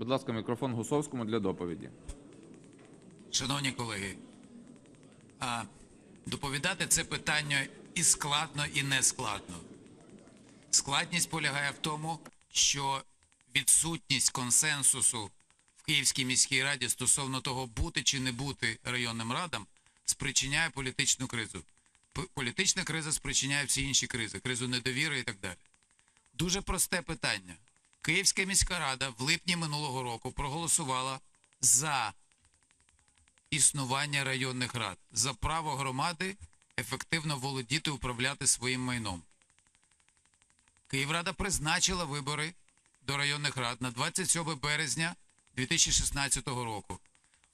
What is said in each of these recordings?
Будь ласка, мікрофон Гусовському для доповіді. Шановні колеги, а, доповідати це питання і складно, і не складно. Складність полягає в тому, що відсутність консенсусу в Київській міській раді стосовно того, бути чи не бути районним радам, спричиняє політичну кризу. Політична криза спричиняє всі інші кризи, кризу недовіри і так далі. Дуже просте питання. Київська міська рада в липні минулого року проголосувала за існування районних рад, за право громади ефективно володіти управляти своїм майном. Київрада призначила вибори до районних рад на 27 березня 2016 року.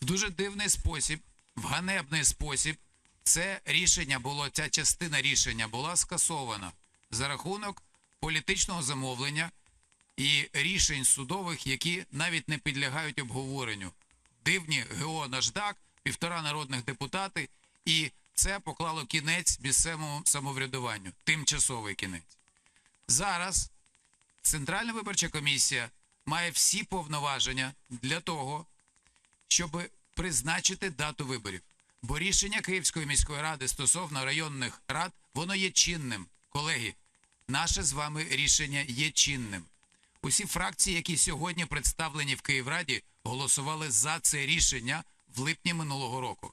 В дуже дивний спосіб, в ганебний спосіб, це рішення було, ця частина рішення була скасована за рахунок політичного замовлення і рішень судових, які навіть не підлягають обговоренню. Дивні ГО Наждак, півтора народних депутати, і це поклало кінець місцевому самоврядуванню, тимчасовий кінець. Зараз Центральна виборча комісія має всі повноваження для того, щоб призначити дату виборів. Бо рішення Київської міської ради стосовно районних рад, воно є чинним. Колеги, наше з вами рішення є чинним. Усі фракції, які сьогодні представлені в Київраді, голосували за це рішення в липні минулого року.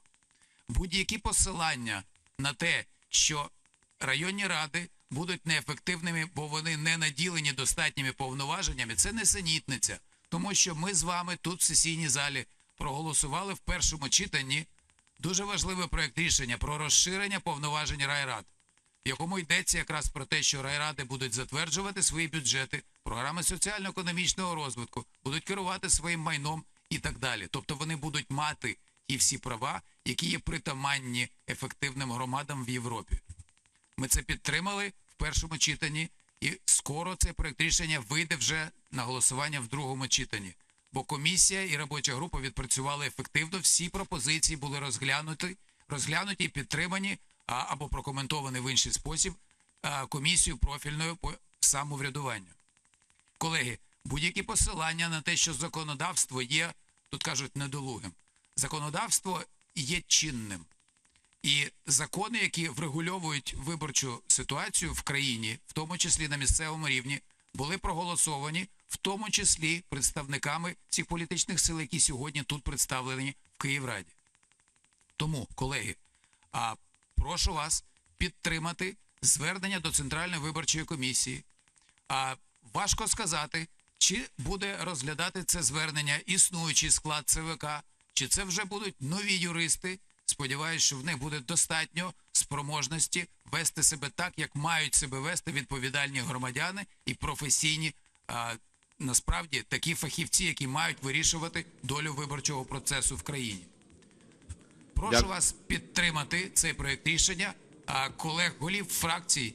Будь-які посилання на те, що районні ради будуть неефективними, бо вони не наділені достатніми повноваженнями, це несенітниця. Тому що ми з вами тут в сесійній залі проголосували в першому читанні дуже важливий проект рішення про розширення повноважень райрад, в якому йдеться якраз про те, що райради будуть затверджувати свої бюджети, програми соціально-економічного розвитку, будуть керувати своїм майном і так далі. Тобто вони будуть мати ті всі права, які є притаманні ефективним громадам в Європі. Ми це підтримали в першому читанні, і скоро цей проект рішення вийде вже на голосування в другому читанні. Бо комісія і робоча група відпрацювали ефективно. Всі пропозиції були розглянуті, розглянуті і підтримані або прокоментовані в інший спосіб а, комісією профільною по самоврядуванню. Колеги, будь-які посилання на те, що законодавство є, тут кажуть, недолугим. Законодавство є чинним. І закони, які врегульовують виборчу ситуацію в країні, в тому числі на місцевому рівні, були проголосовані, в тому числі представниками цих політичних сил, які сьогодні тут представлені в Київраді. Тому, колеги, прошу вас підтримати звернення до Центральної виборчої комісії. А важко сказати, чи буде розглядати це звернення існуючий склад ЦВК, чи це вже будуть нові юристи. Сподіваюсь, що в них буде достатньо спроможності вести себе так, як мають себе вести відповідальні громадяни і професійні, а, насправді такі фахівці, які мають вирішувати долю виборчого процесу в країні. Прошу Дякую. вас підтримати цей проект рішення. А колег голів фракцій,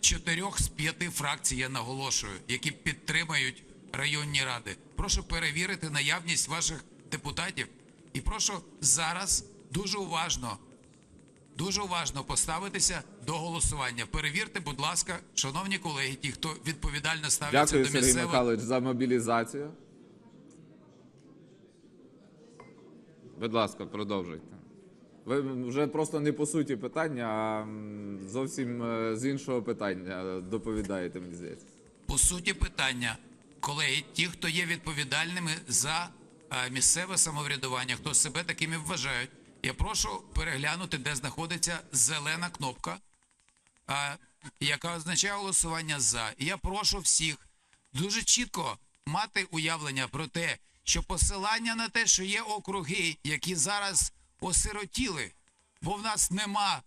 чотирьох з п'яти фракцій, я наголошую, які підтримують районні ради. Прошу перевірити наявність ваших депутатів і прошу зараз дуже уважно, дуже уважно поставитися до голосування. Перевірте, будь ласка, шановні колеги, ті, хто відповідально ставляться Дякую, до Сергій. Михайлович, за мобілізацію. Будь ласка, продовжуйте. Ви вже просто не по суті питання, а зовсім е, з іншого питання доповідаєте, мені здається. По суті питання, колеги, ті, хто є відповідальними за е, місцеве самоврядування, хто себе такими вважають, я прошу переглянути, де знаходиться зелена кнопка, е, яка означає голосування за. Я прошу всіх дуже чітко мати уявлення про те, що посилання на те, що є округи, які зараз осиротіли, бо в нас нема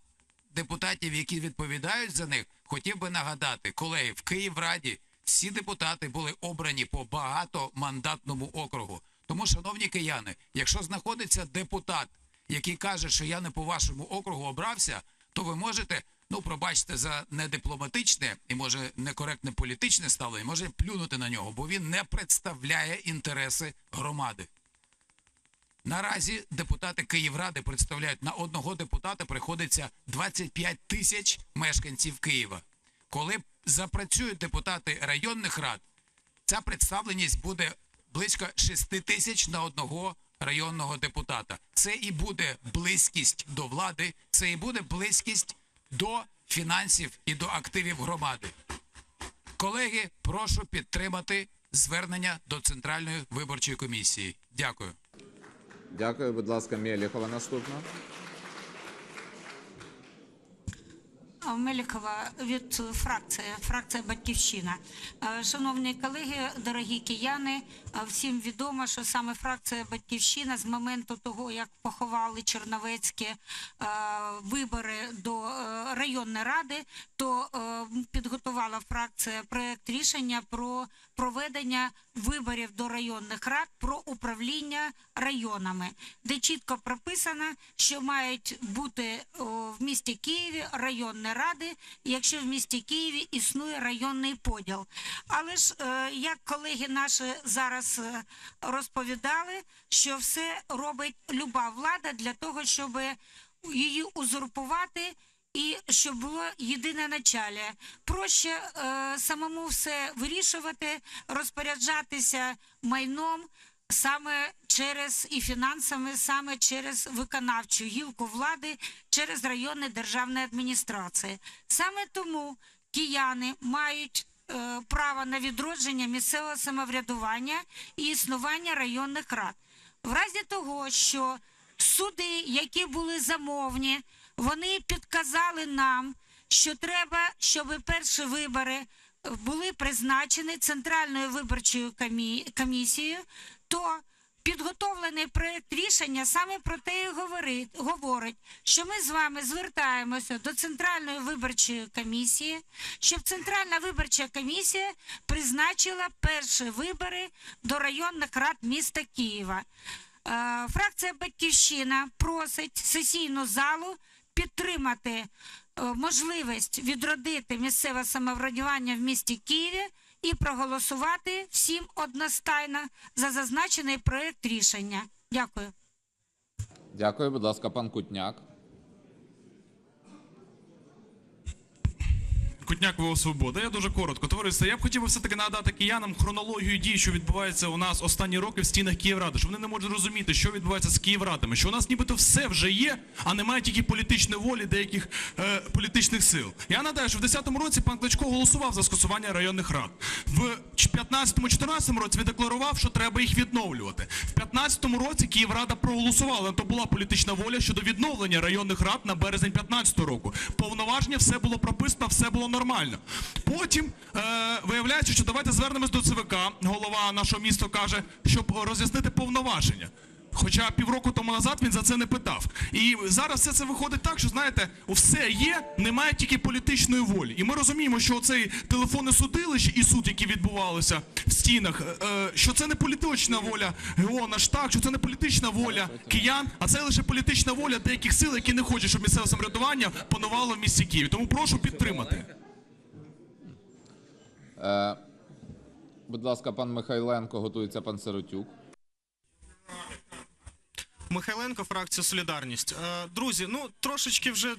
депутатів, які відповідають за них, хотів би нагадати, колеги, в Київраді всі депутати були обрані по багатомандатному округу. Тому, шановні кияни, якщо знаходиться депутат, який каже, що я не по вашому округу обрався, то ви можете, ну пробачте за недипломатичне і може некоректне політичне ставлення, може плюнути на нього, бо він не представляє інтереси громади. Наразі депутати Київради представляють на одного депутата приходиться 25 тисяч мешканців Києва. Коли запрацюють депутати районних рад, ця представленість буде близько 6 тисяч на одного районного депутата. Це і буде близькість до влади, це і буде близькість до фінансів і до активів громади. Колеги, прошу підтримати звернення до Центральної виборчої комісії. Дякую. Дякую, будь ласка, Мєліхова наступна. А, Мелікова від фракції, фракція Батьківщина. Е, Шановні колеги, дорогі кияни, е, всім відомо, що саме фракція Батьківщина з моменту того, як поховали Черновецькі е, вибори до районної ради, то підготувала фракція проект рішення про проведення виборів до районних рад про управління районами, де чітко прописано, що мають бути в місті Києві районні ради, якщо в місті Києві існує районний поділ. Але ж е, як колеги наші зараз е, розповідали, що все робить люба влада для того, щоб її узурпувати і щоб було єдине начале. Проще е, самому все вирішувати, розпоряджатися майном саме через і фінансами, саме через виконавчу гілку влади, через районні державні адміністрації. Саме тому кияни мають е, право на відродження місцевого самоврядування і існування районних рад. В разі того, що суди, які були замовні, вони підказали нам, що треба, щоб перші вибори були призначені Центральною виборчою комісією, то підготовлений проект рішення саме про те і говорить, говорить, що ми з вами звертаємося до Центральної виборчої комісії, щоб Центральна виборча комісія призначила перші вибори до районних рад міста Києва. Е, Фракція Батьківщина просить сесійну залу підтримати е, можливість відродити місцеве самоврядування в місті Києві і проголосувати всім одностайно за зазначений проект рішення. Дякую. Дякую, будь ласка, пан Кутняк. Кутняк ВО Свобода. Я дуже коротко. Товариство, я б хотів все-таки нагадати киянам хронологію дій, що відбувається у нас останні роки в стінах Київради, що вони не можуть розуміти, що відбувається з Київрадами, що у нас нібито все вже є, а немає тільки політичної волі деяких е, політичних сил. Я нагадаю, що в 10-му році пан Кличко голосував за скасування районних рад. В 15-14 році він декларував, що треба їх відновлювати. В 15-му році Київрада проголосувала. То була політична воля щодо відновлення районних рад на березень 15-го року. Повноваження все було прописано, все було нормально. Потім е, виявляється, що давайте звернемось до ЦВК. Голова нашого міста каже, щоб роз'яснити повноваження. Хоча півроку тому назад він за це не питав. І зараз все це виходить так, що знаєте, все є, немає тільки політичної волі. І ми розуміємо, що цей телефонне судилище і суд, які відбувалися в стінах, е, е, що це не політична воля ГО наш так, що це не політична воля киян, а це лише політична воля деяких сил, які не хочуть, щоб місцеве самоврядування панувало в місті Києві. Тому прошу підтримати. Будь ласка, пан Михайленко, готується пан Сиротюк. Михайленко, фракція Солідарність. Е, Друзі, ну трошечки вже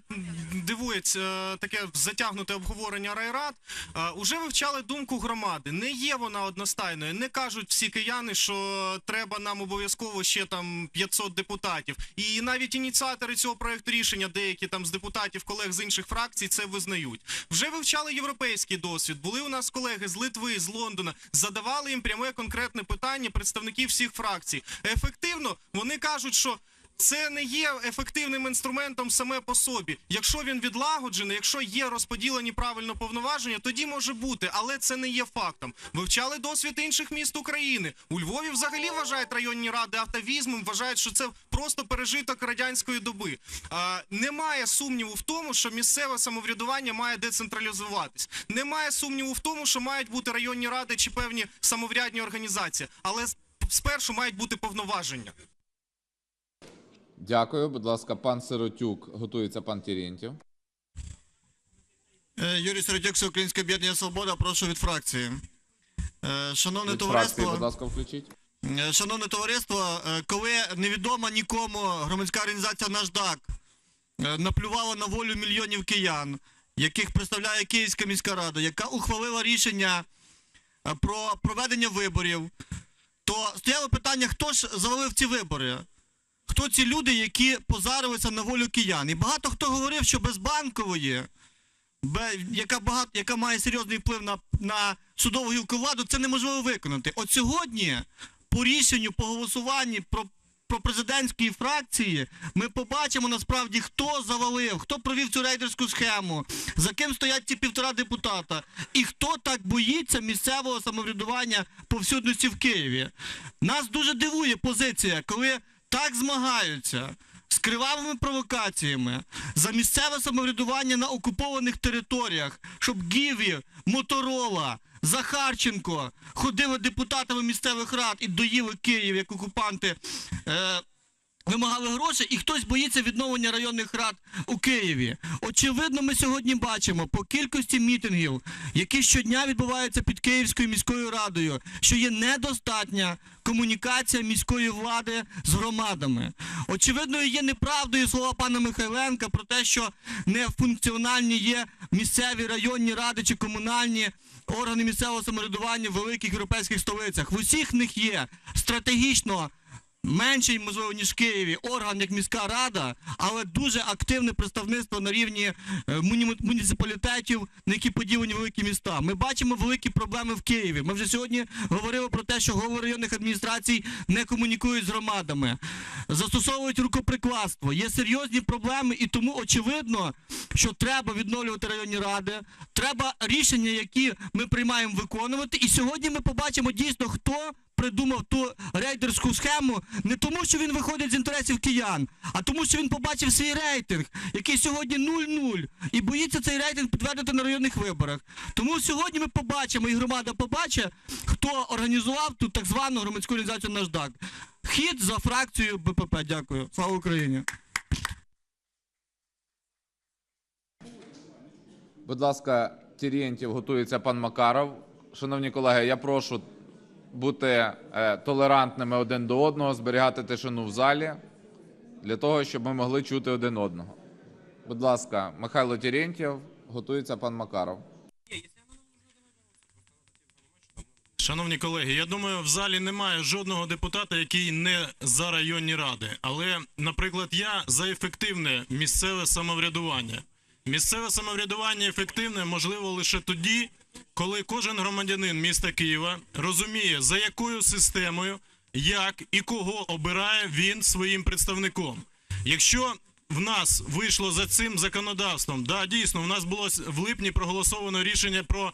дивується е, таке затягнуте обговорення райрад. Е, Уже вивчали думку громади. Не є вона одностайною. Не кажуть всі кияни, що треба нам обов'язково ще там 500 депутатів. І навіть ініціатори цього проекту рішення, деякі там з депутатів, колег з інших фракцій, це визнають. Вже вивчали європейський досвід. Були у нас колеги з Литви, з Лондона. Задавали їм пряме конкретне питання представників всіх фракцій. Ефективно вони кажуть, що це не є ефективним інструментом саме по собі. Якщо він відлагоджений, якщо є розподілені правильно повноваження, тоді може бути, але це не є фактом. Вивчали досвід інших міст України. У Львові взагалі вважають районні ради автовізмом, вважають, що це просто пережиток радянської доби. А, немає сумніву в тому, що місцеве самоврядування має децентралізуватись. Немає сумніву в тому, що мають бути районні ради чи певні самоврядні організації, але спершу мають бути повноваження. Дякую, будь ласка, пан Сиротюк, готується пан Тірєнтів. Е, Юрій Середюк, Всеукраїнське об'єднання Свобода, прошу від фракції. Е, Шановне Від фракції, будь товариство, ласка, включіть. е, шановне товариство, коли невідома нікому громадська організація Наждак наплювала на волю мільйонів киян, яких представляє Київська міська рада, яка ухвалила рішення про проведення виборів, то стояло питання, хто ж завалив ці вибори? Хто ці люди, які позарилися на волю киян? І багато хто говорив, що без банкової, яка багато, яка має серйозний вплив на, на судову гілку владу, це неможливо виконати. От сьогодні, по рішенню, по голосуванні про, про президентської фракції, ми побачимо насправді, хто завалив, хто провів цю рейдерську схему, за ким стоять ці півтора депутата, і хто так боїться місцевого самоврядування повсюдності в Києві. Нас дуже дивує позиція, коли так змагаються з кривавими провокаціями за місцеве самоврядування на окупованих територіях, щоб Гіві, Моторола, Захарченко ходили депутатами місцевих рад і доїли Київ як окупанти. Е, Вимагали гроші, і хтось боїться відновлення районних рад у Києві. Очевидно, ми сьогодні бачимо по кількості мітингів, які щодня відбуваються під Київською міською радою, що є недостатня комунікація міської влади з громадами. Очевидно, є неправдою слова пана Михайленка про те, що нефункціональні є місцеві районні ради чи комунальні органи місцевого самоврядування в великих європейських столицях. В усіх них є стратегічно менший, можливо, ніж в Києві, орган як міська рада, але дуже активне представництво на рівні е, муні- муніципалітетів, на які поділені великі міста. Ми бачимо великі проблеми в Києві. Ми вже сьогодні говорили про те, що голови районних адміністрацій не комунікують з громадами, застосовують рукоприкладство. Є серйозні проблеми, і тому очевидно, що треба відновлювати районні ради. Треба рішення, які ми приймаємо, виконувати. І сьогодні ми побачимо дійсно, хто придумав ту рейдерську схему не тому, що він виходить з інтересів киян, а тому, що він побачив свій рейтинг, який сьогодні 0-0, і боїться цей рейтинг підтвердити на районних виборах. Тому сьогодні ми побачимо, і громада побачить, хто організував ту так звану громадську організацію «Наждак». Хід за фракцією БПП. Дякую. Слава Україні. Будь ласка, Тірієнтів готується пан Макаров. Шановні колеги, я прошу бути е, толерантними один до одного, зберігати тишину в залі для того, щоб ми могли чути один одного. Будь ласка, Михайло Тірєнтєв, готується пан Макаров. Шановні колеги, я думаю, в залі немає жодного депутата, який не за районні ради. Але, наприклад, я за ефективне місцеве самоврядування. Місцеве самоврядування ефективне можливо лише тоді, коли кожен громадянин міста Києва розуміє, за якою системою, як і кого обирає він своїм представником. Якщо в нас вийшло за цим законодавством, да, дійсно, в нас було в липні проголосовано рішення про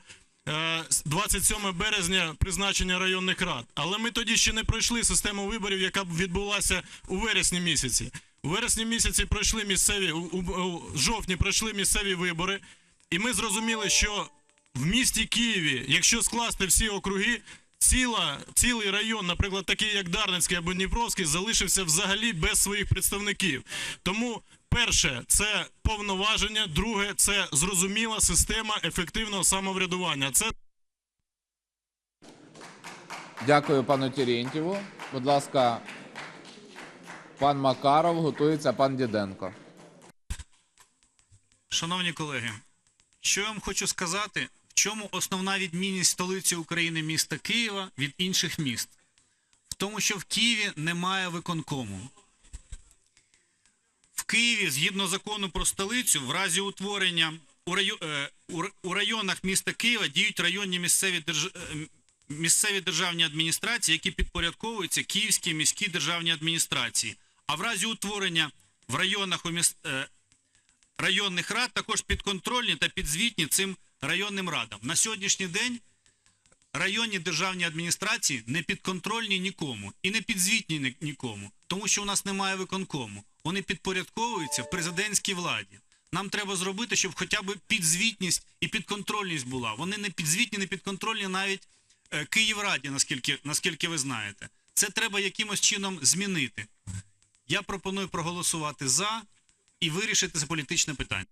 е, с- 27 березня призначення районних рад. Але ми тоді ще не пройшли систему виборів, яка відбулася у вересні місяці. Вересні місяці пройшли місцеві, у, жовтні пройшли місцеві вибори, і ми зрозуміли, що в місті Києві, якщо скласти всі округи, ціла, цілий район, наприклад, такий як Дарницький або Дніпровський, залишився взагалі без своїх представників. Тому перше це повноваження, друге це зрозуміла система ефективного самоврядування. Це Дякую пану Тірєнтєву. Будь ласка, пан Макаров, готується пан Діденко. Шановні колеги, що я вам хочу сказати, в чому основна відмінність столиці України міста Києва від інших міст? В тому, що в Києві немає виконкому. В Києві, згідно закону про столицю, в разі утворення у, райо- е, у районах міста Києва діють районні місцеві, держ... е, місцеві державні адміністрації, які підпорядковуються Київській міській державній адміністрації. А в разі утворення в районах у міс... е, районних рад також підконтрольні та підзвітні цим районним радам. На сьогоднішній день районні державні адміністрації не підконтрольні нікому і не підзвітні нікому, тому що у нас немає виконкому. Вони підпорядковуються президентській владі. Нам треба зробити, щоб хоча б підзвітність і підконтрольність була. Вони не підзвітні, не підконтрольні навіть е, Київраді, наскільки, наскільки ви знаєте. Це треба якимось чином змінити. Я пропоную проголосувати за і вирішити це політичне питання.